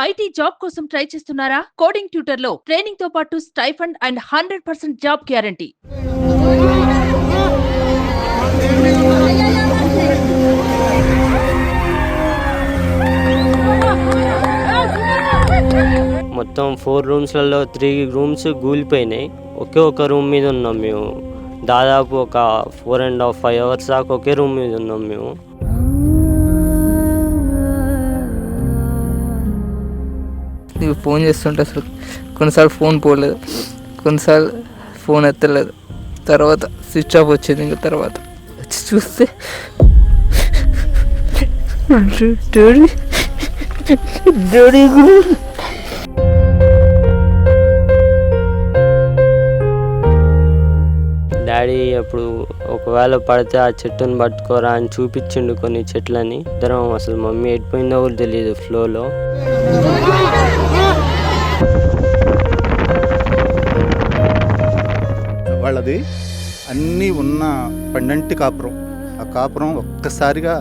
IT job కోసం try చేస్తున్నారా? Coding ట్యూటర్లో ట్రైనింగ్తో పాటు stipend and hundred percent job guarantee. మొత్తం ఫోర్ రూమ్స్లలో త్రీ రూమ్స్ కూలిపోయినాయి. ఒకే ఒక రూమ్ మీద ఉన్నాం మేము. దాదాపు ఒక four and half five hours దాకా ఒకే రూమ్ మీద ఉన్నాం మేము. నీకు ఫోన్ చేస్తుంటే అసలు కొన్నిసార్లు ఫోన్ పోలేదు. కొన్నిసార్లు ఫోన్ ఎత్తలేదు. తర్వాత స్విచ్ ఆఫ్ వచ్చేది ఇంకా తర్వాత. వచ్చి చూస్తే డాడీ అప్పుడు ఒకవేళ పడితే ఆ చెట్టుని పట్టుకోరా అని చూపించిండు కొన్ని చెట్లని. ఇద్దరం అసలు మమ్మీ ఎడిపోయిందో కూడా తెలియదు ఫ్లోలో. అది అన్నీ ఉన్న పండంటి కాపురం. ఆ కాపురం ఒక్కసారిగా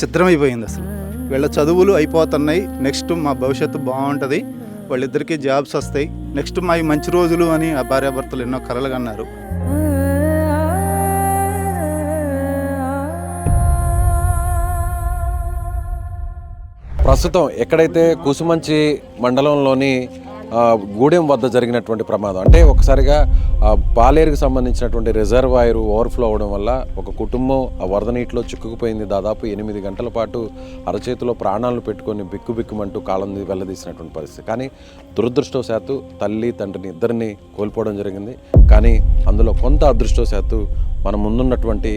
చిత్రమైపోయింది అసలు. వీళ్ళ చదువులు అయిపోతున్నాయి. నెక్స్ట్ మా భవిష్యత్తు బాగుంటుంది. వాళ్ళిద్దరికీ జాబ్స్ వస్తాయి. నెక్స్ట్ మా మంచి రోజులు అని ఆ భార్యాభర్తలు ఎన్నో కలలు అన్నారు ప్రస్తుతం ఎక్కడైతే కుసుమంచి మండలంలోని గూడెం వద్ద జరిగినటువంటి ప్రమాదం. అంటే ఒకసారిగా పాలేరుకు సంబంధించినటువంటి రిజర్వాయర్ ఓవర్ఫ్లో అవడం వల్ల ఒక కుటుంబం ఆ వరద నీటిలో చిక్కుకుపోయింది. దాదాపు ఎనిమిది గంటల పాటు అరచేతిలో ప్రాణాలను పెట్టుకొని బిక్కు బిక్కుమంటూ కాలం వెళ్ళదీసినటువంటి పరిస్థితి. కానీ దురదృష్టవశాత్తు తల్లి తండ్రిని ఇద్దరిని కోల్పోవడం జరిగింది. కానీ అందులో కొంత అదృష్టవశాత్తు మన ముందున్నటువంటి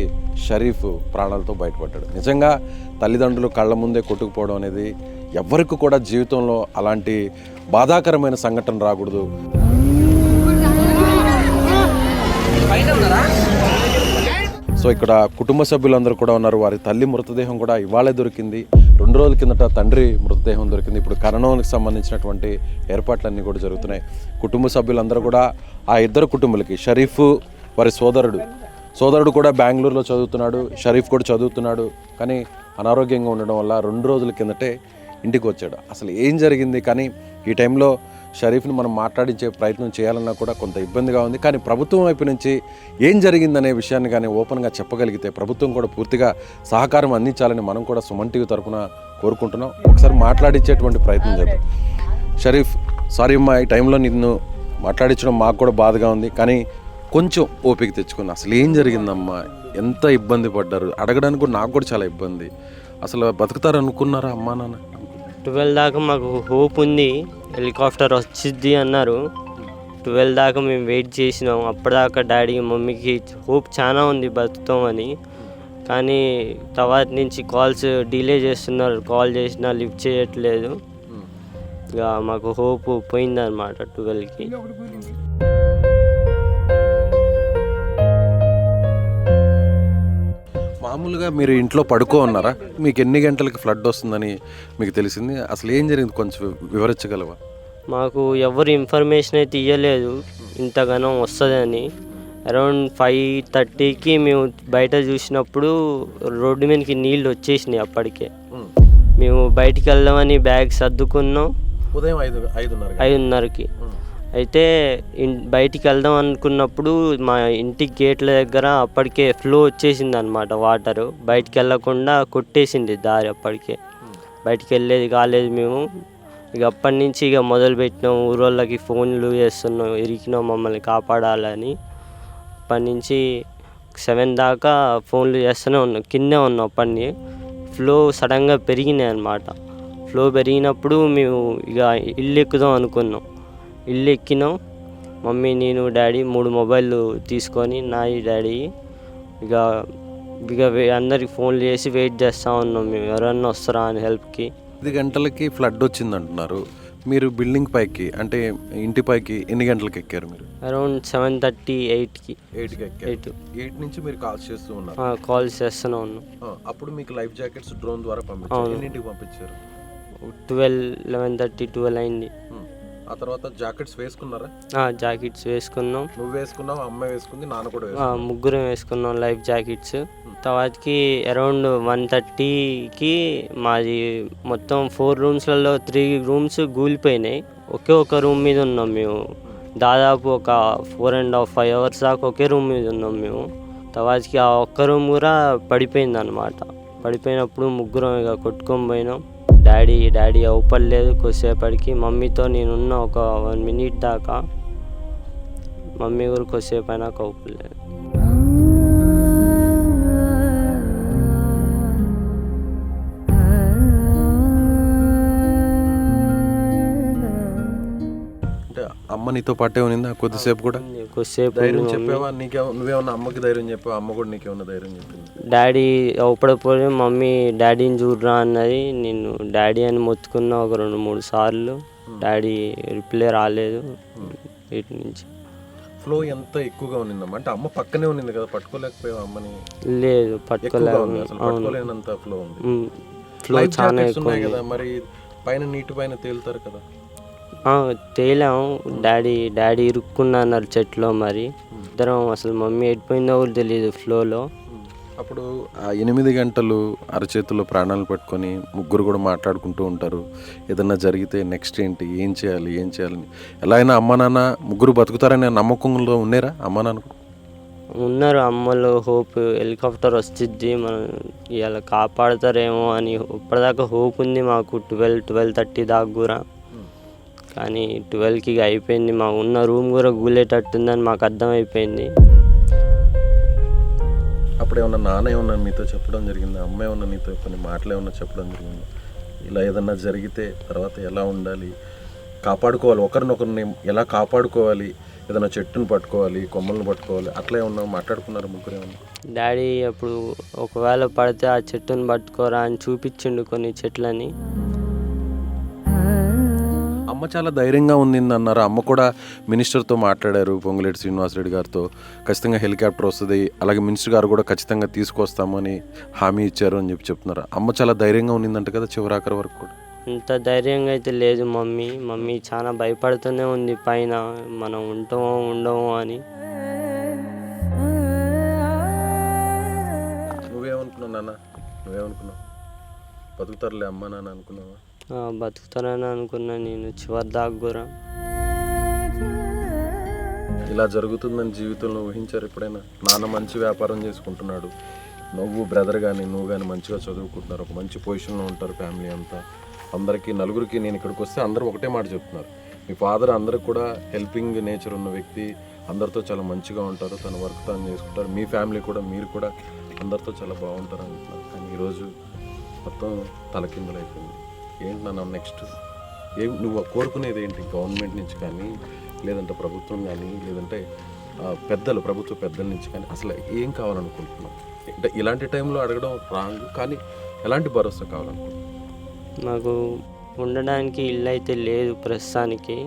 షరీఫ్ ప్రాణాలతో బయటపడ్డాడు. నిజంగా తల్లిదండ్రులు కళ్ళ ముందే కొట్టుకుపోవడం అనేది ఎవ్వరికి కూడా జీవితంలో అలాంటి బాధాకరమైన సంఘటన రాకూడదు. సో ఇక్కడ కుటుంబ సభ్యులందరూ కూడా ఉన్నారు. వారి తల్లి మృతదేహం కూడా ఇవాళే దొరికింది. రెండు రోజుల కిందట తండ్రి మృతదేహం దొరికింది. ఇప్పుడు కరణానికి సంబంధించినటువంటి ఏర్పాట్లన్నీ కూడా జరుగుతున్నాయి. కుటుంబ సభ్యులందరూ కూడా ఆ ఇద్దరు కుటుంబాలకి షరీఫ్ వారి సోదరుడు. సోదరుడు కూడా బెంగళూరులో చదువుతున్నాడు. షరీఫ్ కూడా చదువుతున్నాడు. కానీ అనారోగ్యంగా ఉండడం వల్ల రెండు రోజుల కిందటే ఇంటికి వచ్చాడు అసలు ఏం జరిగింది? కానీ ఈ టైంలో షరీఫ్ని మనం మాట్లాడించే ప్రయత్నం చేయాలన్నా కూడా కొంత ఇబ్బందిగా ఉంది. కానీ ప్రభుత్వం వైపు నుంచి ఏం జరిగిందనే విషయాన్ని కానీ ఓపెన్గా చెప్పగలిగితే ప్రభుత్వం కూడా పూర్తిగా సహకారం అందించాలని మనం కూడా సుమన్ టీవీ తరఫున కోరుకుంటున్నాం. ఒకసారి మాట్లాడించేటువంటి ప్రయత్నం చేద్దాం. షరీఫ్ సారీ అమ్మా ఈ టైంలో నిన్ను మాట్లాడించడం మాకు కూడా బాధగా ఉంది. కానీ కొంచెం ఓపిక తెచ్చుకుంది అసలు ఏం జరిగిందమ్మా? ఎంత ఇబ్బంది పడ్డారు? అడగడానికి కూడా నాకు కూడా చాలా ఇబ్బంది. అసలు బతుకుతారు అనుకున్నారా అమ్మా నాన్న? ట్వెల్వ్ దాకా మాకు హోప్ ఉంది హెలికాప్టర్ వచ్చిద్ది అన్నారు. ట్వెల్వ్ దాకా మేము వెయిట్ చేసినాం. అప్పటిదాకా డాడీ మమ్మీకి హోప్ చాలా ఉంది బతుకుతామని. కానీ తర్వాత నుంచి కాల్స్ డిలే చేస్తున్నారు. కాల్ చేసినా లిఫ్ట్ చేయట్లేదు. ఇక మాకు హోప్ పోయిందన్నమాట ట్వెల్వ్కి. మామూలుగా మీరు ఇంట్లో పడుకో ఉన్నారా మీకు ఎన్ని గంటలకి ఫ్లడ్ వస్తుందని మీకు తెలిసింది? అసలు ఏం జరిగింది? కొంచెం వివరించగలవా? మాకు ఎవరు ఇన్ఫర్మేషన్ అయితే ఇవ్వలేదు ఇంతగానో వస్తుందని. అరౌండ్ ఫైవ్ థర్టీకి మేము బయట చూసినప్పుడు రోడ్డు మీదకి నీళ్ళు వచ్చేసినాయి అప్పటికే. మేము బయటికి వెళ్దామని బ్యాగ్ సర్దుకున్నాం. ఉదయం ఐదు ఐదున్నర ఐదున్నరకి. అయితే బయటికి వెళ్దాం అనుకున్నప్పుడు మా ఇంటి గేట్ల దగ్గర అప్పటికే ఫ్లో వచ్చేసింది అనమాట వాటరు. బయటికి వెళ్ళకుండా కొట్టేసింది దారి అప్పటికే. బయటికి వెళ్ళేది కాలేదు మేము. ఇక అప్పటి నుంచి ఇక మొదలు పెట్టినాం. ఊరోళ్ళకి ఫోన్లు చేస్తున్నాం. ఇరికినాం మమ్మల్ని కాపాడాలని. అప్పటి నుంచి సెవెన్ దాకా ఫోన్లు చేస్తూనే ఉన్నాం. కిందే ఉన్నాం అప్పటి ఫ్లో సడన్గా పెరిగినాయి అనమాట ఫ్లో పెరిగినప్పుడు మేము ఇక ఇల్లు ఎక్కుదాం అనుకున్నాం. ఇల్లు ఎక్కినాం మమ్మీ నేను డాడీ మూడు మొబైల్ తీసుకొని నాయి డాడీ ఇక ఇక అందరికి ఫోన్లు చేసి వెయిట్ చేస్తూ ఉన్నాం మేము. ఎవరన్నా వస్తారా అని హెల్ప్కి. ఐదు గంటలకి ఫ్లడ్ వచ్చింది అంటున్నారు మీరు బిల్డింగ్ పైకి అంటే ఇంటి పైకి ఎన్ని గంటలకి ఎక్కారు మీరు? అరౌండ్ సెవెన్ థర్టీ ఎయిట్కి. ఎయిట్కి ఎయిట్. ఎయిట్ నుంచి మీరు కాల్ చేస్తూ ఉన్నారు. కాల్ చేస్తూనే ఉన్నాం. అప్పుడు మీకు లైఫ్ జాకెట్స్ డ్రోన్ ద్వారా పంపించారు. ఎన్నింటికి పంపించారు? ట్వెల్వ్ లెవెన్ థర్టీ ట్వెల్వ్ అయింది. ఆ తర్వాత జాకెట్స్ వేసుకున్నారా? జాకెట్స్ వేసుకున్నాం. నువ్వు వేసుకున్నావు అమ్మ వేసుకుంది నాన్న కూడా వేసుకున్నావు? ముగ్గురం వేసుకున్నాం లైఫ్ జాకెట్స్. తర్వాతకి అరౌండ్ వన్ థర్టీకి మాది మొత్తం ఫోర్ రూమ్స్లలో త్రీ రూమ్స్ కూలిపోయినాయి ఒకే ఒక రూమ్ మీద ఉన్నాం మేము. దాదాపు ఒక four and half five hours దాకా ఒకే రూమ్ మీద ఉన్నాం మేము. తర్వాతకి ఆ ఒక్క రూమ్ కూడా పడిపోయింది అనమాట పడిపోయినప్పుడు ముగ్గురం ఇక కొట్టుకొని పోయినాం. డాడీ డాడీ అవ్వలేదు కొద్దిసేపటికి. మమ్మీతో నేనున్న ఒక వన్ మినిట్ దాకా మమ్మీ కూడా కొద్దిసేపు అయినాక అవుపడలేదు. అమ్మ నీతో పాటే ఉన్నిందా? కొద్దిసేపు కూడా. కొద్దిసేపు ధైర్యం. చెప్పావా? నీకే నువ్వేమన్నా అమ్మకి ధైర్యం చెప్పావా? అమ్మ కూడా నీకేమన్నా ధైర్యం చెప్పింది. డాడీ అవపడపోయి మమ్మీ డాడీని చూడరా అన్నది నేను డాడీ అని మొత్తుకున్న ఒక రెండు మూడు సార్లు డాడీ రిప్లై రాలేదు వీటి నుంచి. ఫ్లో ఎంత ఎక్కువగా ఉన్నిందమ్మా? అంటే అమ్మ పక్కనే ఉన్నింది కదా పట్టుకోలేకపోయావు అమ్మని? లేదు పట్టుకోలేదు అసలు పట్టుకోలేనంత ఫ్లో ఉంది. ఫ్లో చాలా ఎక్కువ. కదా మరి పైన నీటి పైన తేలుతారు కదా. తేలాం. డాడీ డాడీ ఇరుక్కున్నా అన్నారు చెట్లో మరి. ఇద్దరం అసలు మమ్మీ ఎడిపోయిందో కూడా తెలియదు ఫ్లోలో. అప్పుడు ఆ ఎనిమిది గంటలు అరచేతుల్లో ప్రాణాలు పట్టుకొని ముగ్గురు కూడా మాట్లాడుకుంటూ ఉంటారు. ఏదన్నా జరిగితే నెక్స్ట్ ఏంటి ఏం చేయాలి ఏం చేయాలని. ఎలా అయినా అమ్మ నాన్న ముగ్గురు బతుకుతారనే నమ్మకంలో ఉన్నారా అమ్మ నాన్న? ఉన్నారు. అమ్మలు హోప్ హెలికాప్టర్ వస్తుంది మనం ఇలా కాపాడతారేమో అని ఇప్పటిదాకా హోప్ ఉంది మాకు. ట్వెల్వ్ ట్వెల్వ్ థర్టీ దాకా కూడా. కానీ ట్వెల్వ్కి ఇక అయిపోయింది. మా ఉన్న రూమ్ కూడా గూలేటట్టుందని మాకు అర్థమైపోయింది. అప్పుడు ఏమన్నా నాన్న ఏమన్నా మీతో చెప్పడం జరిగిందా? అమ్మ ఏమన్నా నీతో కొన్ని మాటలు ఏమన్నా చెప్పడం జరిగిందా? ఇలా ఏదన్నా జరిగితే తర్వాత ఎలా ఉండాలి? కాపాడుకోవాలి. ఒకరినొకరిని ఎలా కాపాడుకోవాలి? ఏదైనా చెట్టును పట్టుకోవాలి కొమ్మలను పట్టుకోవాలి అట్లా ఏమన్నా మాట్లాడుకున్నారు ముగ్గురు ఏమన్నా? డాడీ అప్పుడు ఒకవేళ పడితే ఆ చెట్టుని పట్టుకోరా అని చూపించిండు కొన్ని చెట్లని. అమ్మ చాలా ధైర్యంగా ఉండింది అన్నారు అమ్మ కూడా మినిస్టర్తో మాట్లాడారు పొంగులేటి శ్రీనివాసరెడ్డి గారితో. ఖచ్చితంగా హెలికాప్టర్ వస్తుంది అలాగే మినిస్టర్ గారు కూడా ఖచ్చితంగా తీసుకొస్తామని హామీ ఇచ్చారు అని చెప్పి చెప్తున్నారు. అమ్మ చాలా ధైర్యంగా ఉండిందంట కదా చివరాఖరి వరకు కూడా. అంత ధైర్యంగా అయితే లేదు మమ్మీ. మమ్మీ చాలా భయపడుతూనే ఉంది పైన. మనం ఉంటామో ఉండమో అని. నువ్వేమనుకున్నావు నాన్న? నువ్వేమనుకున్నావు? బతుకుతారులే అమ్మ నాన్న అనుకున్నావా? బతుకుతానని అనుకున్నా నేను చివరి దాకా కూడా. ఇలా జరుగుతుందని జీవితంలో ఊహించారు ఎప్పుడైనా? నాన్న మంచి వ్యాపారం చేసుకుంటున్నాడు. నువ్వు బ్రదర్ కానీ నువ్వు కానీ మంచిగా చదువుకుంటున్నారు. ఒక మంచి పొజిషన్లో ఉంటారు ఫ్యామిలీ అంతా. అందరికీ నలుగురికి నేను ఇక్కడికి వస్తే అందరూ ఒకటే మాట చెప్తున్నారు. మీ ఫాదర్ అందరికి కూడా హెల్పింగ్ నేచర్ ఉన్న వ్యక్తి అందరితో చాలా మంచిగా ఉంటారు. తన వర్క్ తాను చేసుకుంటారు. మీ ఫ్యామిలీ కూడా మీరు కూడా అందరితో చాలా బాగుంటారు అంటున్నారు కానీ ఈరోజు మొత్తం తలకిందులైపోయింది. ఏంటి నాన్న నెక్స్ట్ ఏం నువ్వు కోరుకునేది ఏంటి? గవర్నమెంట్ నుంచి కానీ లేదంటే ప్రభుత్వం కానీ లేదంటే పెద్దలు ప్రభుత్వ పెద్దల నుంచి కానీ అసలు ఏం కావాలనుకుంటున్నావు? అంటే ఇలాంటి టైంలో అడగడం రాంగ్ కానీ ఎలాంటి భరోసా కావాలనుకుంటున్నావు? మాకు ఉండడానికి ఇల్లు అయితే లేదు ప్రస్తుతానికి.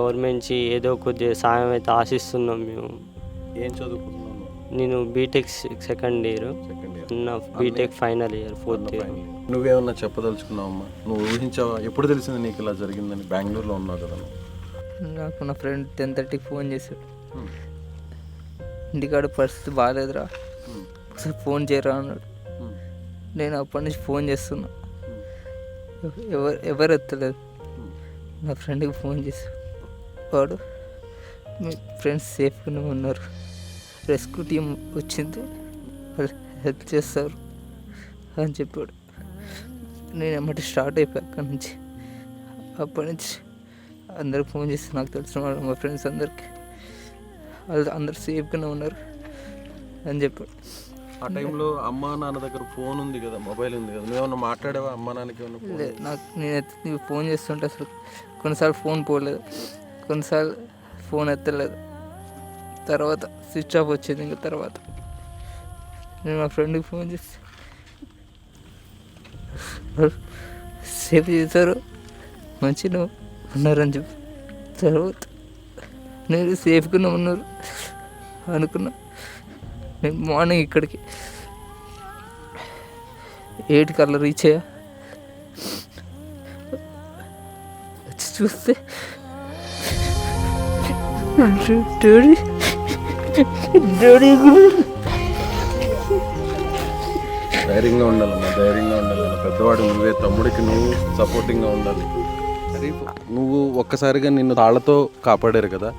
గవర్నమెంట్ నుంచి ఏదో కొద్దిగా సాయం అయితే ఆశిస్తున్నాం మేము. ఏం చదువుకుంటున్నావు? నేను BTech second year second year నా BTech final year fourth year నువ్వేమన్నా చెప్పదలుచుకున్నావమ్మా? నువ్వు ఊహించావా? ఎప్పుడు తెలిసింది నీకు ఇలా జరిగిందని? బెంగళూరులో ఉన్నావు కదా నాకు నా ఫ్రెండ్ టెన్ థర్టీకి ఫోన్ చేశాడు. ఇంటికాడ పరిస్థితి బాగాలేదురా. ఒకసారి ఫోన్ చేయరా అన్నాడు. నేను అప్పటి నుంచి ఫోన్ చేస్తున్నా. ఎవ- ఎవరు ఎవరు ఎత్తలేదు. నా ఫ్రెండ్కి ఫోన్ చేసి వాడు మీ ఫ్రెండ్స్ సేఫ్గానే ఉన్నారు. రెస్క్యూ టీం వచ్చింది. వాళ్ళు హెల్ప్ చేస్తారు అని చెప్పాడు. నేను ఎమ్మటి స్టార్ట్ అయిపోయా అక్కడి నుంచి. అప్పటి నుంచి అందరికి ఫోన్ చేసి నాకు తెలిసిన వాళ్ళు మా ఫ్రెండ్స్ అందరికి. వాళ్ళు అందరు సేఫ్గానే ఉన్నారు అని చెప్పాడు. ఆ టైంలో అమ్మ నాన్న దగ్గర ఫోన్ ఉంది కదా మొబైల్ ఉంది కదా నువ్వేమన్నా మాట్లాడావా? అమ్మ నాన్నకి ఏమన్నా ఫోన్? లే- నాకు నేను ఎత్తి నీకు ఫోన్ చేస్తుంటే అసలు కొన్నిసార్లు ఫోన్ పోలేదు. కొన్నిసార్లు ఫోన్ ఎత్తలేదు. తర్వాత స్విచ్ ఆఫ్ వచ్చింది ఇంకా తర్వాత. నేను మా ఫ్రెండ్కి ఫోన్ చేసి సేఫ్ చేశారు మంచిగా ఉన్నారని చెప్పి. తర్వాత నేను సేఫ్గానే ఉన్నారు అనుకున్నా. నేను మార్నింగ్ ఇక్కడికి ఎయిట్ కల్లా రీచ్ అయ్యా. వచ్చి చూస్తే డాడీ ధైర్యంగా ఉండాలమ్మా ధైర్యంగా ఉండాలన్న పెద్దవాడు నువ్వే తమ్ముడికి నువ్వు సపోర్టింగ్గా ఉండాలి. నువ్వు ఒక్కసారిగా నిన్ను తాళ్ళతో కాపాడారు కదా.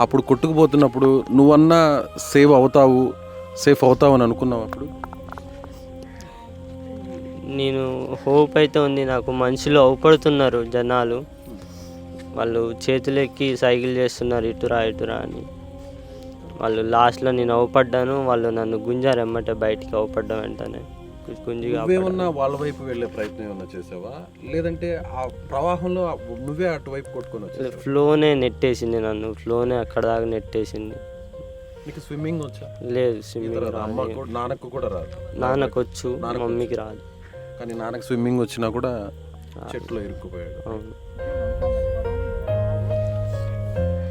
అప్పుడు కొట్టుకుపోతున్నప్పుడు నువ్వన్నా సేవ్ అవుతావు సేఫ్ అవుతావు అని అనుకున్నావు అప్పుడు? నేను హోప్ అయితే ఉంది నాకు మనుషులు అవపడుతున్నారు జనాలు. వాళ్ళు చేతులెక్కి సైకిల్ చేస్తున్నారు ఇటురా ఇటురా అని. వాళ్ళు లాస్ట్లో నేను అవపడ్డాను వాళ్ళు నన్ను గుంజారు ఎమ్మటే బయటికి అవపడ్డం వెంటనే నువ్వేమన్నా వాళ్ళ వైపు వెళ్ళే ప్రయత్నం ఏమన్నా చేసావా? లేదంటే ఆ ప్రవాహంలో నువ్వే అటువైపు కొట్టుకొని వచ్చావు ఫ్లోనే నెట్టేసింది నన్ను ఫ్లోనే అక్కడ దాకా నెట్టేసింది. నీకు స్విమ్మింగ్ వచ్చా? లేదు స్విమ్మింగ్ రాదు కూడా నాన్నకు కూడా రాదు. నాన్నకు వచ్చు నాన్నకు మమ్మీకి రాదు. కానీ నాన్నకు స్విమ్మింగ్ వచ్చినా కూడా చెట్లో ఇరుక్కుపోయాడు. అవును.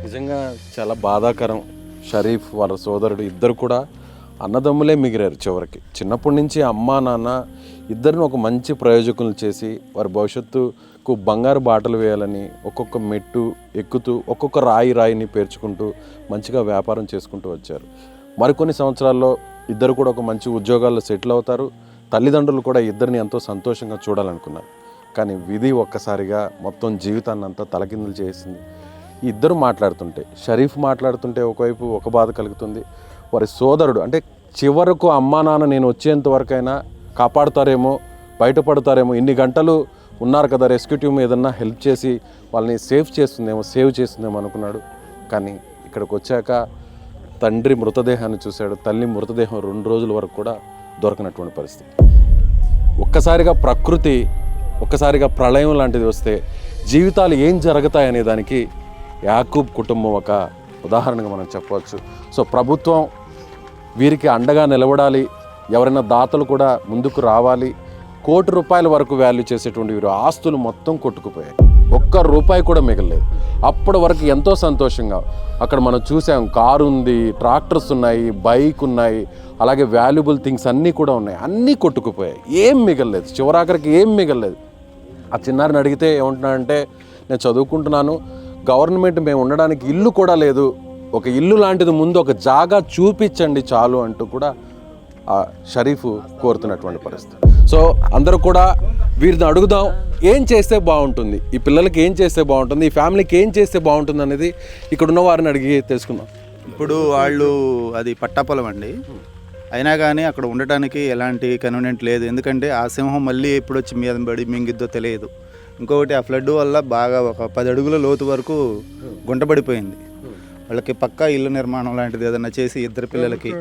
నిజంగా చాలా బాధాకరం. షరీఫ్ వాళ్ళ సోదరుడు ఇద్దరు కూడా అన్నదమ్ములే మిగిలారు చివరికి. చిన్నప్పటి నుంచి అమ్మ నాన్న ఇద్దరిని ఒక మంచి ప్రయోజకులు చేసి వారి భవిష్యత్తుకు బంగారు బాటలు వేయాలని ఒక్కొక్క మెట్టు ఎక్కుతూ ఒక్కొక్క రాయి రాయిని పేర్చుకుంటూ మంచిగా వ్యాపారం చేసుకుంటూ వచ్చారు. మరికొన్ని సంవత్సరాల్లో ఇద్దరు కూడా ఒక మంచి ఉద్యోగాల్లో సెటిల్ అవుతారు. తల్లిదండ్రులు కూడా ఇద్దరిని ఎంతో సంతోషంగా చూడాలనుకున్నారు. కానీ విధి ఒక్కసారిగా మొత్తం జీవితాన్ని అంతా తలకిందులు చేసింది ఇద్దరు మాట్లాడుతుంటే షరీఫ్ మాట్లాడుతుంటే ఒకవైపు ఒక బాధ కలుగుతుంది. వారి సోదరుడు అంటే చివరకు అమ్మా నాన్న నేను వచ్చేంత వరకైనా కాపాడుతారేమో బయటపడతారేమో ఇన్ని గంటలు ఉన్నారు కదా రెస్క్యూ టీమ్ ఏదన్నా హెల్ప్ చేసి వాళ్ళని సేఫ్ చేస్తుందేమో సేవ్ చేస్తుందేమో అనుకున్నాడు. కానీ ఇక్కడికి వచ్చాక తండ్రి మృతదేహాన్ని చూశాడు. తల్లి మృతదేహం రెండు రోజుల వరకు కూడా దొరకనటువంటి పరిస్థితి. ఒక్కసారిగా ప్రకృతి ఒక్కసారిగా ప్రళయం లాంటిది వస్తే జీవితాలు ఏం జరుగుతాయనే దానికి యాకూబ్ కుటుంబం ఒక ఉదాహరణగా మనం చెప్పవచ్చు. సో ప్రభుత్వం వీరికి అండగా నిలబడాలి. ఎవరైనా దాతలు కూడా ముందుకు రావాలి. కోటి రూపాయల వరకు వాల్యూ చేసేటువంటి వీరు ఆస్తులు మొత్తం కొట్టుకుపోయాయి. ఒక్క రూపాయి కూడా మిగలలేదు. అప్పటి వరకు ఎంతో సంతోషంగా అక్కడ మనం చూసాం. కారు ఉంది ట్రాక్టర్స్ ఉన్నాయి బైక్ ఉన్నాయి అలాగే వాల్యుబుల్ థింగ్స్ అన్నీ కూడా ఉన్నాయి. అన్నీ కొట్టుకుపోయాయి. ఏం మిగలలేదు. చివరాఖరికి ఏం మిగలలేదు. ఆ చిన్నారిని అడిగితే ఏమంటున్నాడంటే నేను చదువుకుంటున్నాను. గవర్నమెంట్ మేము ఉండడానికి ఇల్లు కూడా లేదు. ఒక ఇల్లు లాంటిది ముందు ఒక జాగా చూపించండి చాలు అంటూ కూడా ఆ షరీఫ్ కోరుతున్నటువంటి పరిస్థితి. సో అందరూ కూడా వీరిని అడుగుదాం ఏం చేస్తే బాగుంటుంది? ఈ పిల్లలకి ఏం చేస్తే బాగుంటుంది? ఈ ఫ్యామిలీకి ఏం చేస్తే బాగుంటుంది అనేది ఇక్కడ ఉన్న వారిని అడిగి తెలుసుకుందాం. ఇప్పుడు వాళ్ళు అది పట్టాపొలం అండి. అయినా కానీ అక్కడ ఉండటానికి ఎలాంటి కన్వీనియంట్ లేదు. ఎందుకంటే ఆ సింహం మళ్ళీ ఎప్పుడు వచ్చి మీద పడి మింగిద్దో తెలియదు. ఇంకొకటి ఆ ఫ్లడ్ వల్ల బాగా ఒక పది అడుగుల లోతు వరకు గుంటపడిపోయింది వాళ్ళకి పక్కా ఇల్లు నిర్మాణం లాంటిది ఏదైనా చేసి ఇద్దరు పిల్లలకి.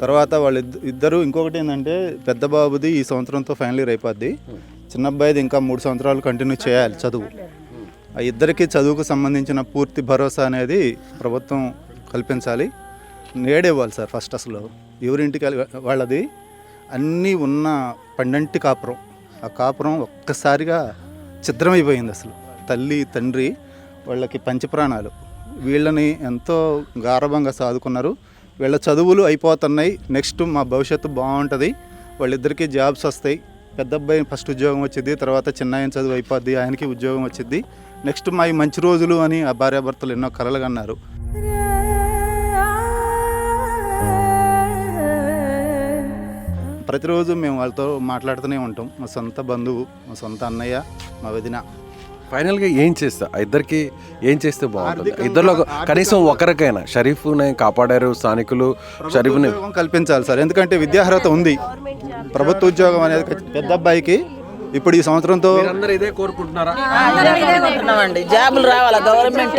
తర్వాత వాళ్ళు ఇద్దరు ఇంకొకటి ఏంటంటే పెద్ద బాబుది ఈ సంవత్సరంతో ఫైనల్ ఇయర్ అయిపోద్ది. చిన్న అబ్బాయిది ఇంకా మూడు సంవత్సరాలు కంటిన్యూ చేయాలి చదువు. ఆ ఇద్దరికి చదువుకు సంబంధించిన పూర్తి భరోసా అనేది ప్రభుత్వం కల్పించాలి. నేడేవ్వాలి సార్ ఫస్ట్ అసలు. ఎవరింటికి వెళ్ళి- వాళ్ళది అన్నీ ఉన్న పండంటి కాపురం. ఆ కాపురం ఒక్కసారిగా ఛిద్రమైపోయింది అసలు. తల్లి తండ్రి వాళ్ళకి పంచప్రాణాలు. వీళ్ళని ఎంతో గారభంగా సాదుకున్నారు. వీళ్ళ చదువులు అయిపోతున్నాయి. నెక్స్ట్ మా భవిష్యత్తు బాగుంటుంది. వాళ్ళిద్దరికీ జాబ్స్ వస్తాయి. పెద్ద అబ్బాయి ఫస్ట్ ఉద్యోగం వచ్చింది తర్వాత చిన్న ఆయన చదువు అయిపోద్ది ఆయనకి ఉద్యోగం వచ్చింది నెక్స్ట్ మా మంచి రోజులు అని ఆ భార్యాభర్తలు ఎన్నో కలలు కన్నారు ప్రతిరోజు మేము వాళ్ళతో మాట్లాడుతూనే ఉంటాం. మా సొంత బంధువు మా సొంత అన్నయ్య మా వదిన. ఫైనల్గా ఏం చేస్తా? ఇద్దరికి ఏం చేస్తే బాగుంటుంది? ఇద్దరిలో కనీసం ఒకరికైనా షరీఫ్ని కాపాడారు స్థానికులు షరీఫ్ని కల్పించాలి సార్. ఎందుకంటే విద్యార్హత ఉంది. ప్రభుత్వ ఉద్యోగం అనేది పెద్ద అబ్బాయికి ఇప్పుడు ఈ సంవత్సరంతో అందరూ ఇదే కోరుకుంటున్నారా? అనుకుంటున్నామండి జాబులు రావాలా? గవర్నమెంట్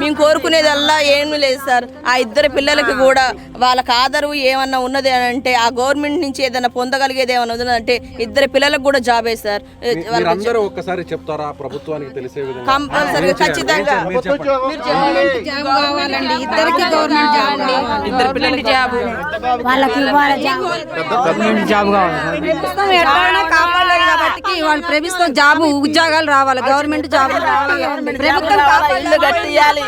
మేము కోరుకునేదల్లా ఏమీ లేదు సార్. ఆ ఇద్దరు పిల్లలకి కూడా వాళ్ళకి ఆదరు ఏమన్నా ఉన్నది అని అంటే ఆ గవర్నమెంట్ నుంచి ఏదైనా పొందగలిగేది ఏమన్నా ఉన్నది అంటే ఇద్దరు పిల్లలకు కూడా జాబే సార్. మీరందరూ ఒక్కసారి చెప్తారా? ప్రభుత్వానికి తెలిసే విధంగా. కంపల్సరీగా ఖచ్చితంగా. కావాలండి. ఇద్దరికి గవర్నమెంట్ జాబ్ ఇద్దరు పిల్లలకి జాబు ప్రభుత్వం ఎట్లైనా కాపాడలేదు కాబట్టి వాళ్ళు ప్రభుత్వం జాబ్ ఉద్యోగాలు రావాలి గవర్నమెంట్ జాబ్ ప్రభుత్వం కాపాడలేదు. ఇల్లు కట్టియాలి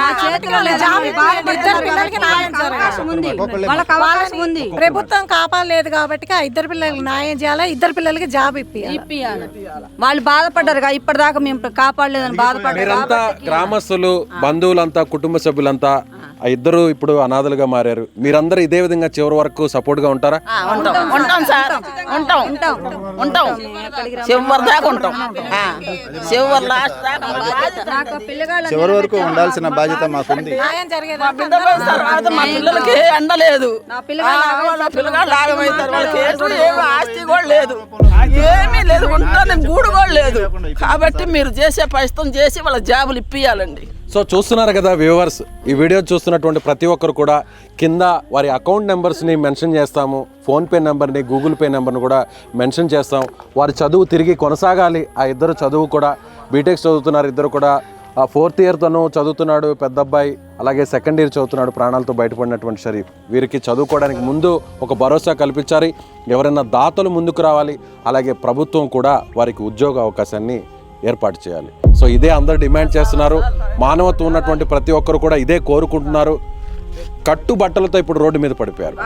ఆ చేతిలో లేదు. ఇద్దరు పిల్లలకి న్యాయం చేయాలి. అవకాశం ఉంది వాళ్ళకి అవకాశం ఉంది ప్రభుత్వం కాపాడలేదు కాబట్టి ఆ ఇద్దరు పిల్లలకి న్యాయం చేయాలి ఇద్దరు పిల్లలకి జాబ్ ఇప్పియాలి. వాళ్ళు బాధపడ్డారు కదా, ఇప్పటిదాకా మేము కాపాడలేదని బాధపడ్డారు మీరంతా గ్రామస్తులు బంధువులంతా కుటుంబ సభ్యులంతా ఆ ఇద్దరు ఇప్పుడు అనాథలుగా మారారు. మీరందరూ ఇదే విధంగా చివరి వరకు సపోర్ట్గా ఉంటారా? ఆ, ఉంటాం. ఉంటాం సార్. ఉంటాం. ఉంటాం. చివరి దాకా ఉంటాం. ఆ, చివరి లాస్ట్ దాకా. చివరి వరకు ఉండాల్సిన బాధ్యత మాకుంది. మా పిల్లలకి అండలేదు వాళ్ళ పిల్లగాళ్ళు ఆగమవుతారు. వాళ్ళకి ఎటు ఏమి ఆస్తి కూడా లేదు. ఏమీ లేదు. ఉంటుంది గూడు కూడా లేదు. కాబట్టి మీరు చేసే ప్రయత్నం చేసి వాళ్ళ జాబులు ఇప్పియాలండి. సో చూస్తున్నారు కదా వ్యూవర్స్ ఈ వీడియో చూస్తున్నటువంటి ప్రతి ఒక్కరు కూడా కింద వారి అకౌంట్ నెంబర్స్ని మెన్షన్ చేస్తాము ఫోన్పే నెంబర్ని గూగుల్ పే నెంబర్ని కూడా మెన్షన్ చేస్తాం. వారి చదువు తిరిగి కొనసాగాలి. ఆ ఇద్దరు చదువు కూడా బీటెక్ చదువుతున్నారు ఇద్దరు కూడా. ఆ ఫోర్త్ ఇయర్ తను చదువుతున్నాడు పెద్ద అబ్బాయి అలాగే సెకండ్ ఇయర్ చదువుతున్నాడు ప్రాణాలతో బయటపడినటువంటి షరీఫ్. వీరికి చదువుకోవడానికి ముందు ఒక భరోసా కల్పించాలి. ఎవరైనా దాతలు ముందుకు రావాలి. అలాగే ప్రభుత్వం కూడా వారికి ఉద్యోగ అవకాశాన్ని ఏర్పాటు చేయాలి. సో ఇదే అందరు డిమాండ్ చేస్తున్నారు. మానవత్వం ఉన్నటువంటి ప్రతి ఒక్కరు కూడా ఇదే కోరుకుంటున్నారు. కట్టు బట్టలతో ఇప్పుడు రోడ్డు మీద పడిపోయారు.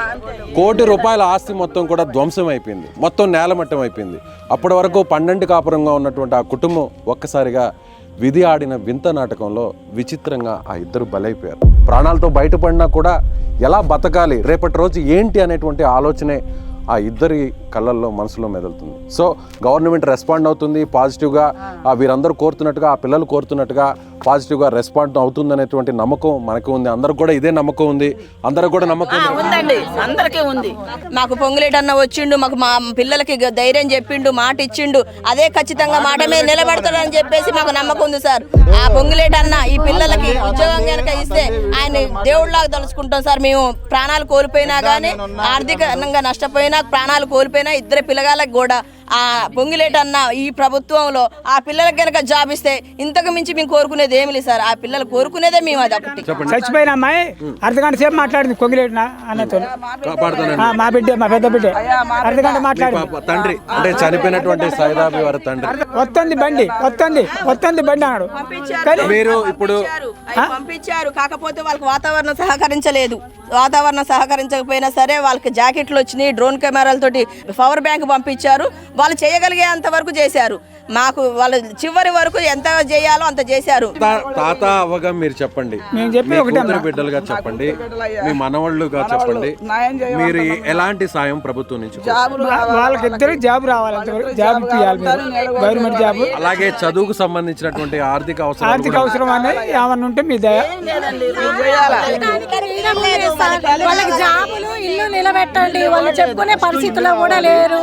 కోటి రూపాయల ఆస్తి మొత్తం కూడా ధ్వంసం అయిపోయింది. మొత్తం నేలమట్టం అయిపోయింది. అప్పటి వరకు పన్నెండు కాపురంగా ఉన్నటువంటి ఆ కుటుంబం ఒక్కసారిగా విధి ఆడిన వింత నాటకంలో విచిత్రంగా ఆ ఇద్దరు బలైపోయారు. ప్రాణాలతో బయటపడినా కూడా ఎలా బతకాలి? రేపటి రోజు ఏంటి అనేటువంటి ఆలోచనే ఆ ఇద్దరి కళ్ళల్లో మనసులో మెదులుతుంది. సో గవర్నమెంట్ రెస్పాండ్ అవుతుంది పాజిటివ్గా ఆ. వీరందరూ కోరుతున్నట్టుగా ఆ పిల్లలు కోరుతున్నట్టుగా పాజిటివ్గా రెస్పాండ్ అవుతుంది అనేటువంటి నమ్మకం మనకు ఉంది. అందరికి కూడా ఇదే నమ్మకం ఉంది. అందరికి కూడా నమ్మకం ఉందండి. అందరికీ ఉంది. మాకు పొంగులేటన్న వచ్చిండు మాకు మా పిల్లలకి ధైర్యం చెప్పిండు మాట ఇచ్చిండు అదే ఖచ్చితంగా మాట మీద నిలబడతాడని చెప్పేసి మాకు నమ్మకం ఉంది సార్. ఆ పొంగులేటన్న ఈ పిల్లలకి ఉద్యోగం కనుక ఇస్తే ఆయన దేవుళ్ళలాగా తలుచుకుంటాం సార్. మేము ప్రాణాలు కోల్పోయినా కానీ ఆర్థికంగా నష్టపోయినా ప్రాణాలు కోల్పోయినా ఇద్దరు పిల్లగాళ్ళకి కూడా ఆ పొంగిలేటన్న ఈ ప్రభుత్వంలో ఆ పిల్లలకి కనుక జాబ్ ఇస్తే ఇంతకు మించి మేము కోరుకునేది ఏమి లేదు సార్. ఆ పిల్లలు కోరుకునేదే మేము అది ఒకటి చచ్చిపోయిన అమ్మాయి అర్ధగంట సేపు మాట్లాడింది కొంగిలేటిన అన్నతో. మా బిడ్డ మా పెద్ద బిడ్డ. అర్ధగంట మాట్లాడింది. తండ్రి అంటే చనిపోయినటువంటి సైదాబి వారి తండ్రి. వస్తుంది బండి వస్తుంది వస్తుంది బండి అన్నాడు. మీరు ఇప్పుడు పంపించారు. కాకపోతే వాళ్ళకి వాతావరణం సహకరించలేదు. వాతావరణం సహకరించకపోయినా సరే వాళ్ళకి జాకెట్లు వచ్చినాయి డ్రోన్ కెమెరాలతోటి పవర్ బ్యాంక్ పంపించారు. వాళ్ళు చేయగలిగేంత వరకు చేశారు. మాకు వాళ్ళు చివరి వరకు ఎంత చేయాలో అంత చేశారు. తాత అవ్వగా మీరు చెప్పండి. బిడ్డలుగా చెప్పండి. మీ మనవాళ్ళుగా చెప్పండి. మీరు ఎలాంటి సాయం ప్రభుత్వం నుంచి? వాళ్ళకి. జాబ్ రావాలి అంతవరకు జాబ్ గవర్నమెంట్ జాబ్. అలాగే చదువుకు సంబంధించినటువంటి ఆర్థిక అవసరాలు ఆర్థిక అవసరం అనేది ఏమన్నా ఉంటే మీ దయ. వాళ్ళకి జాబులు ఇల్లు నిలబెట్టండి. వాళ్ళు చెప్పుకునే పరిస్థితిలో కూడా లేరు.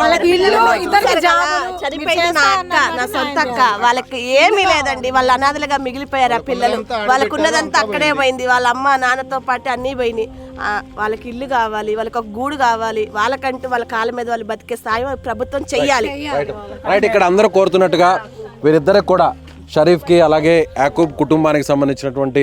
వాళ్ళకి ఇల్లు ఇద్దరికి నా అక్క నా సొంత అక్క వాళ్ళకి ఏమీ లేదండి వాళ్ళ అనాథలుగా మిగిలిపోయారు ఆ పిల్లలు. వాళ్ళకు ఉన్నదంతా అక్కడే పోయింది. వాళ్ళ అమ్మ నాన్నతో పాటు అన్నీ పోయినాయి. ఆ, వాళ్ళకి ఇల్లు కావాలి వాళ్ళకి ఒక గూడు కావాలి వాళ్ళకంటూ వాళ్ళ కాళ్ళ మీద వాళ్ళు బతికే సాయం ప్రభుత్వం చెయ్యాలి. రైట్ ఇక్కడ అందరూ కోరుతున్నట్టుగా వీరిద్దరికి కూడా షరీఫ్కి అలాగే యాకూబ్ కుటుంబానికి సంబంధించినటువంటి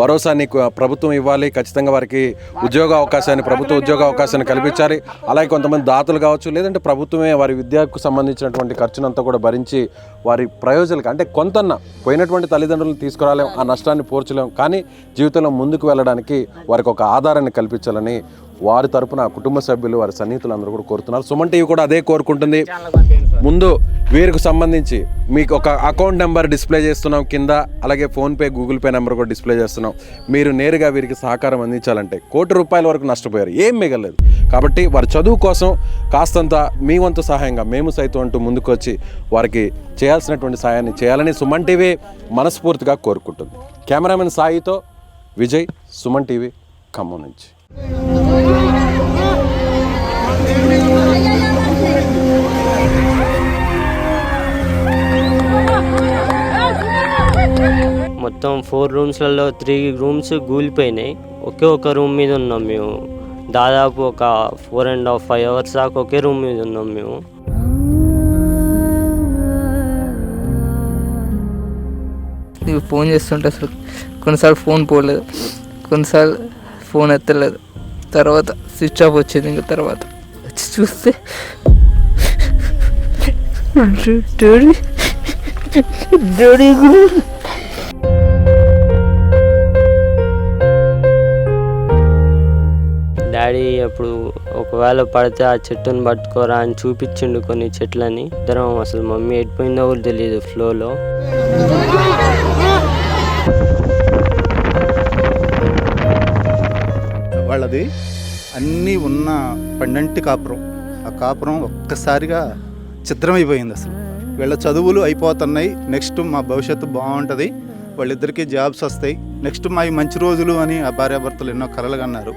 భరోసాని ప్రభుత్వం ఇవ్వాలి. ఖచ్చితంగా వారికి ఉద్యోగ అవకాశాన్ని ప్రభుత్వ ఉద్యోగ అవకాశాన్ని కల్పించాలి. అలాగే కొంతమంది దాతలు కావచ్చు లేదంటే ప్రభుత్వమే వారి విద్యకు సంబంధించినటువంటి ఖర్చునంతా కూడా భరించి వారి ప్రయోజనాలకు అంటే కొంతన్న పోయినటువంటి తల్లిదండ్రులను తీసుకురాలేం ఆ నష్టాన్ని పోర్చలేం. కానీ జీవితంలో ముందుకు వెళ్ళడానికి వారికి ఒక ఆధారాన్ని కల్పించాలని వారి తరపున కుటుంబ సభ్యులు వారి సన్నిహితులు అందరూ కూడా కోరుతున్నారు. సుమన్ టీవీ కూడా అదే కోరుకుంటుంది. ముందు వీరికి సంబంధించి మీకు ఒక అకౌంట్ నెంబర్ డిస్ప్లే చేస్తున్నాం కింద అలాగే ఫోన్పే గూగుల్ పే నెంబర్ కూడా డిస్ప్లే చేస్తున్నాం. మీరు నేరుగా వీరికి సహకారం అందించాలంటే కోటి రూపాయల వరకు నష్టపోయారు ఏం మిగలేదు కాబట్టి వారి చదువు కోసం కాస్తంత మీ వంతు సహాయంగా మేము సైతం అంటూ ముందుకు వచ్చి వారికి చేయాల్సినటువంటి సహాయాన్ని చేయాలని సుమన్ టీవీ మనస్ఫూర్తిగా కోరుకుంటుంది. కెమెరామెన్ సాయితో విజయ్ సుమన్ టీవీ ఖమ్మం నుంచి. మొత్తం ఫోర్ రూమ్స్లలో త్రీ రూమ్స్ కూలిపోయినాయి ఒకే ఒక రూమ్ మీద ఉన్నాం మేము. దాదాపు ఒక four and half five hours దాకా ఒకే రూమ్ మీద ఉన్నాం మేము. నీవు ఫోన్ చేస్తుంటే అసలు కొన్నిసార్లు ఫోన్ పోలేదు. కొన్నిసార్లు ఫోన్ ఎత్తలేదు. తర్వాత స్విచ్ ఆఫ్ వచ్చింది ఇంకా తర్వాత. వచ్చి చూస్తే డాడీ అప్పుడు ఒకవేళ పడితే ఆ చెట్టుని పట్టుకోరా అని చూపించిండు కొన్ని చెట్లని. ఇద్దరం అసలు మమ్మీ ఎడిపోయిందో కూడా తెలియదు ఫ్లోలో. వాళ్ళది అన్నీ ఉన్న పండంటి కాపురం. ఆ కాపురం ఒక్కసారిగా చిత్రమైపోయింది అసలు. వీళ్ళ చదువులు అయిపోతున్నాయి. నెక్స్ట్ మా భవిష్యత్తు బాగుంటుంది. వాళ్ళిద్దరికీ జాబ్స్ వస్తాయి. నెక్స్ట్ మా మంచి రోజులు అని ఆ భార్యాభర్తలు ఎన్నో కలలు కన్నారు